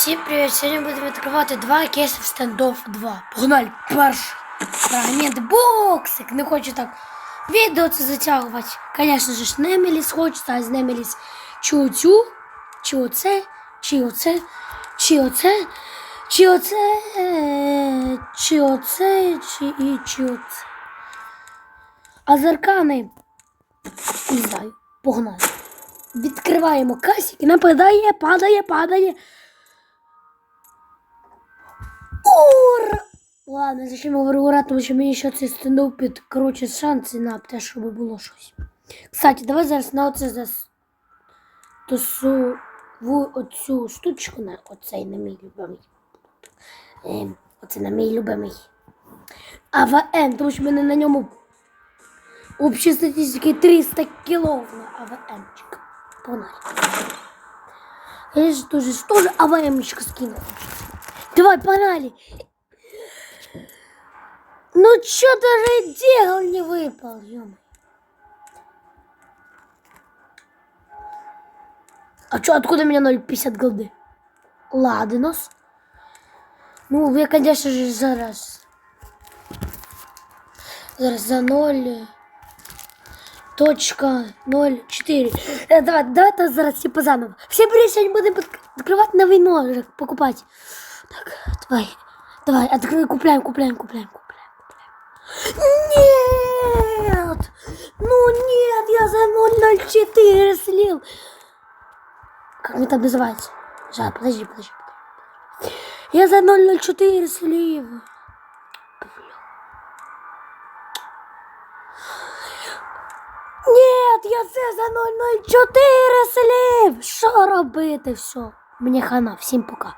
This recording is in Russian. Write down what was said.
Всім привіт! Сьогодні будемо відкривати два кейси в стендофф 2. Погнали! Перший фрагмент боксик. Не хочу так відео це затягувати. Звісно ж, Немеліс хочеться, а з Немеліс чи оцю, чи оце, чи оце, чи оце, чи оце, чи оце, чи і чи оце. А з аркани, не знаю, погнали. Відкриваємо касик і нападає, падає, падає. Ура! Ладно, зачем я говорю ура, тому що мені ще цей стендоп під, коротше, шанси на те, щоб було щось. Кстати, давай зараз на оце зас... Тусу в оцю штучку на оцей на мій любимий. Ем, оце на мій любимий. АВМ, тому що мене на ньому общі статистики 300 кілов на АВМчик. Погнали. Я же тоже, тоже АВМчика скинул. Давай, погнали. Ну что даже делал не выпал, ё А что, откуда у меня 0,50 голды? Ладнос. Ну, я, конечно же, зараз. Зараз за 0. Точка 0,4. Е, Давай, давайте зараз типа заново. Всі привіт, сьогодні будемо під- відкривати новий ножик, покупати. Так, давай, давай, открывай, купляем, купляем, купляем, купляем, купляем. Нет! Ну нет, я за 0,04 слил. Как это называется? Жа, подожди, подожди. Я за 0,04 слив. Нет, я це за 004 слив. Що робити? Все. Мені хана, всім пока.